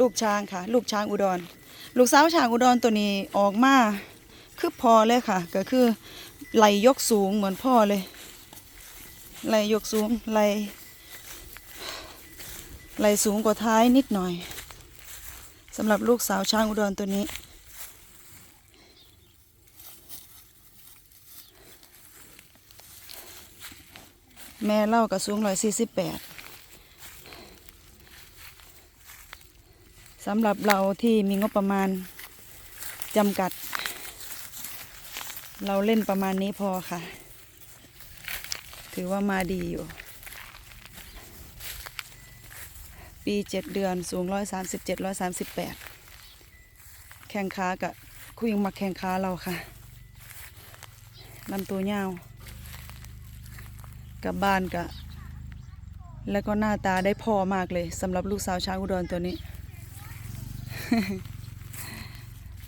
ลูกช้างค่ะ ลูกช้างอุดร ลูกสาวช้างอุดรตัวนี้ออกมาคือพอเลยค่ะ ก็คือไหลยกสูงเหมือนพ่อเลยไหลยกสูงไหลไหลสูงกว่าท้ายนิดหน่อยสำหรับลูกสาวช้างอุดรตัวนี้แม่เล่ากับสูงร้อยสี่สิบแปด สำหรับเราที่มีงบประมาณจำกัด เราเล่นประมาณนี้พอค่ะ ถือว่ามาดีอยู่ ปีเจ็ดเดือนสูงร้อยสามสิบเจ็ดร้อยสามสิบแปดแข่งขากับคุยงมาแข่งขาเราค่ะลำตัวยาวกับบ้านกะ แล้วก็หน้าตาได้พอมากเลยสำหรับลูกสาวช้างอุดรตัวนี้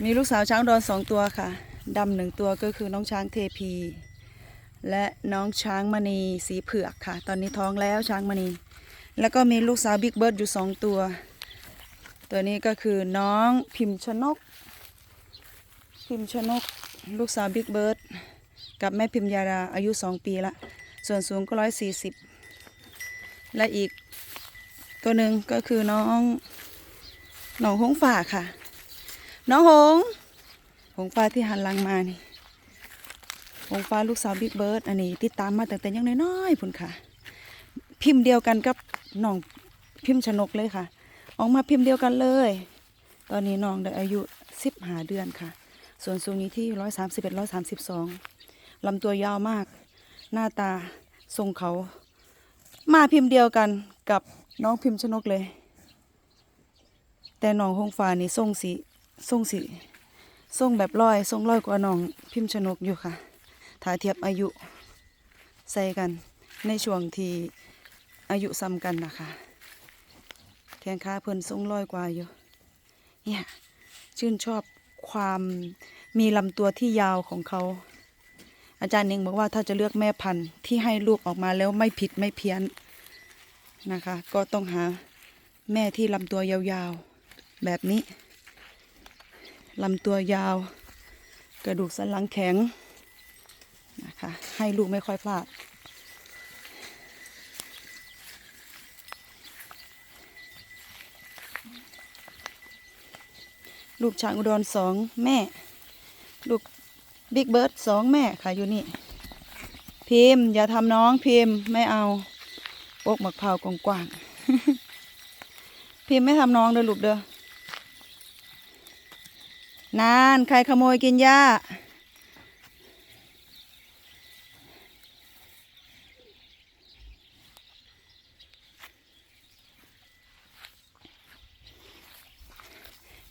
มีลูกสาวช้างดอุดรสองตัวค่ะดำหนึ่งตัวก็คือน้องช้างเทพี และน้องช้างมณีสีเผือกค่ะ ตอนนี้ท้องแล้วช้างมณี แล้วก็มีลูกสาวบิ๊กเบิร์ดอยู่สองตัว ตัวนี้ก็คือน้องพิมพ์ชนก พิมพ์ชนก ลูกสาวบิ๊กเบิร์ดกับแม่พิมพ์ยาดาอายุสองปีละ ส่วนสูงก็ร้อยสี่สิบและอีกตัวหนึ่งก็คือน้อง น้องหงฝ่าค่ะ น้องหง หงฟ้าที่หันหลังมานี่ หงฟ้าลูกสาวบิ๊กเบิร์ดอันนี้ติดตามมาตั้งแต่ยังน้อยๆพุ่นค่ะ พิมพ์เดียวกันกับน้องพิมพ์ชนกเลยค่ะ ออกมาพิมพ์เดียวกันเลย ตอนนี้น้องได้อายุสิบหาเดือนค่ะ ส่วนสูงนี้ที่ร้อยสามสิบเอ็ดร้อยสามสิบสองลำตัวยาวมาก หน้าตาทรงเขา มาพิมพ์เดียวกันกับน้องพิมพ์ชนกเลย แต่น้องหงฟ้านี่ทรงสีทรงสีทรงแบบร้อยทรงร้อยกว่าน้องพิมพ์ชนกอยู่ค่ะ ถ้าเทียบอายุใส่กันในช่วงที่อายุซ้ำกันนะคะแข้งขาเพิ่นทรงร้อยกว่าอยู่เนี่ยชื่นชอบความมีลำตัวที่ยาวของเขา อาจารย์เองบอกว่าถ้าจะเลือกแม่พันธุ์ที่ให้ลูกออกมาแล้วไม่ผิดไม่เพี้ยนนะคะ ก็ต้องหาแม่ที่ลำตัวยาวๆ แบบนี้ลำตัวยาว กระดูกสันหลังแข็งนะคะให้ลูกไม่ค่อยพลาด ลูกช้างอุดรสองแม่ ลูกบิ๊กเบิร์ดสองแม่ค่ะอยู่นี่ พิมพ์อย่าทำน้องพิมพ์ไม่เอาปกหมักเผากกว้างๆพิมพ์ไม่ทำน้องเด้อลูกเด้อ นานใครขโมยกินหญ้า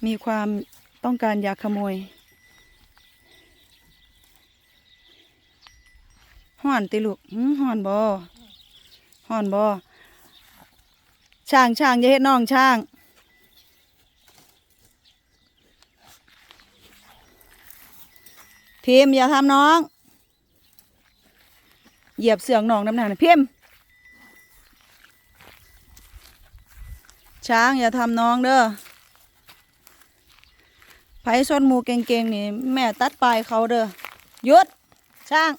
มีความต้องการอยากขโมยห่อนติลูกห่อนบ่ห่อนบ่ช่างช่างอย่าเฮ็ดน้องช่าง พิมอย่าทำน้อง เหยียบเสืองน้องน้ำหนักนะพิมช้างอย่าทำน้องเด้อไผชนมูเก่งๆนี่แม่ตัดปลายเขาเด้อหยุดช่าง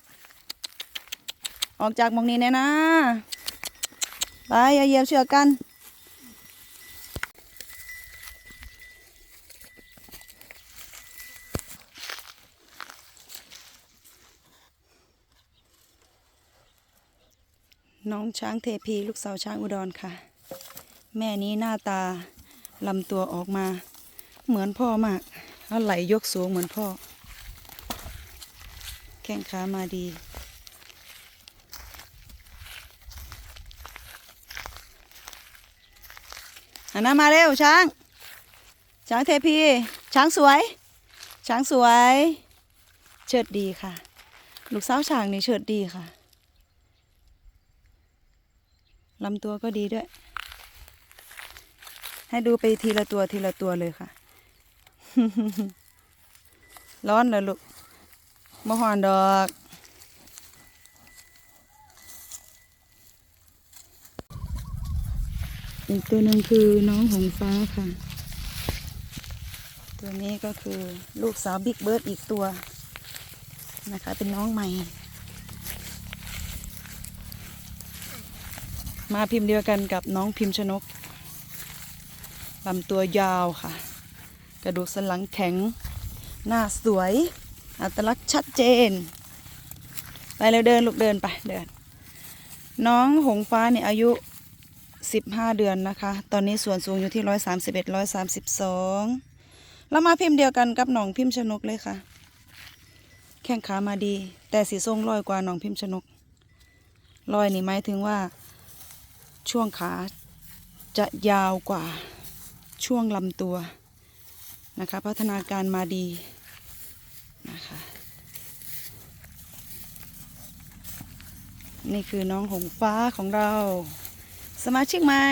ออกจากมองนี้แน่นะ ไปอย่าเหยียบเชือกกัน น้องช้างเทพีลูกสาวช้างอุดรค่ะ แม่นี้หน้าตาลำตัวออกมา เหมือนพ่อมากแล้วไหลยกสูงเหมือนพ่อ แข้งขามาดีหันหน้ามาเร็วช้าง ช้างเทพี ช้างสวย ช้างสวย เชิดดีค่ะ ลูกสาวช้างนี่เชิดดีค่ะ ลำตัวก็ดีด้วย ให้ดูไปทีละตัวทีละตัวเลยค่ะ ร้อนเลยลูกมะฮอนดอก อีกตัวหนึ่งคือน้องหงฟ้าค่ะ ตัวนี้ก็คือลูกสาวบิ๊กเบิร์ดอีกตัวนะคะ เป็นน้องใหม่ มาพิมพ์เดียวกันกับน้องพิมพ์ชนกลำตัวยาวค่ะ กระดูกสันหลังแข็ง หน้าสวย อัตลักษณ์ชัดเจน ไปเลยเดินลูกเดินไปเดิน น้องหงฟ้าเนี่ยอายุ 15 เดือนนะคะ ตอนนี้ส่วนสูงอยู่ที่ 131 132 แล้วมาพิมพ์เดียวกันกับน้องพิมพ์ชนกเลยค่ะ แข้งขามาดี แต่สีทรงลอยกว่าน้องพิมพ์ชนกลอยนี่หมายถึงว่า ช่วงขาจะยาวกว่าช่วงลำตัวนะคะ พัฒนาการมาดีนะคะนี่คือน้องหงฟ้าของเรา สมาชิกใหม่